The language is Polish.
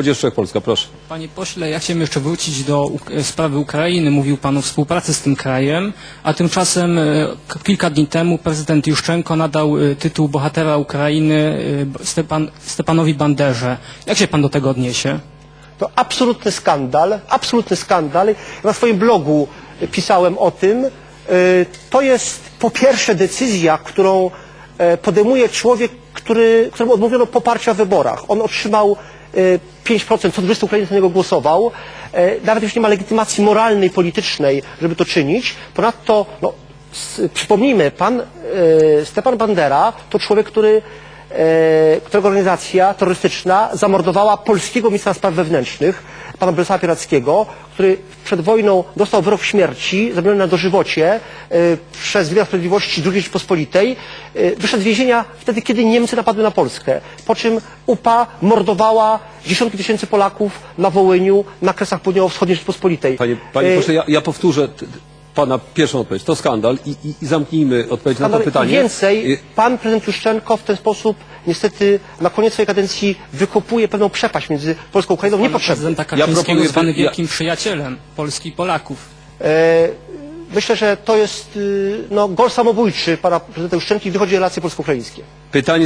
Młodzież Wszechpolska, proszę. Panie pośle, ja chciałem jeszcze wrócić do Uk- e, sprawy Ukrainy. Mówił Pan o współpracy z tym krajem, a tymczasem e, k- kilka dni temu prezydent Juszczenko nadał e, tytuł bohatera Ukrainy e, B- Stepan, Stepanowi Banderze. Jak się Pan do tego odniesie? To absolutny skandal, absolutny skandal. Na swoim blogu pisałem o tym. Y, To jest po pierwsze decyzja, którą e, podejmuje człowiek, który, któremu odmówiono poparcia w wyborach. On otrzymał 5%, co 20 Ukraińców na niego głosował. E, Nawet już nie ma legitymacji moralnej, politycznej, żeby to czynić. Ponadto, no, przypomnijmy, pan e, Stepan Bandera to człowiek, który e, którego organizacja terrorystyczna zamordowała polskiego ministra spraw wewnętrznych, pana Bolesława Pierackiego, który przed wojną dostał wyrok śmierci, zabrany na dożywocie e, przez wymiar sprawiedliwości II Rzeczypospolitej. E, wyszedł z więzienia wtedy, kiedy Niemcy napadły na Polskę. Po czym UPA mordowała dziesiątki tysięcy Polaków na Wołyniu, na kresach południowo-wschodniej Rzeczypospolitej. Panie, panie E, proszę, ja, ja powtórzę pana pierwszą odpowiedź. To skandal i, i, i zamknijmy odpowiedź na to pytanie. I więcej, pan prezydent Juszczenko w ten sposób niestety na koniec swojej kadencji wykopuje pewną przepaść między Polską a Ukrainą. Niepotrzebnie. Prezydenta Ja Kaczyńskiego proponuję- zwany ja- wielkim przyjacielem Polski i Polaków. E, myślę, że to jest y, no, gol samobójczy pana prezydenta Juszczenki, gdy chodzi o relacje polsko-ukraińskie. Pytanie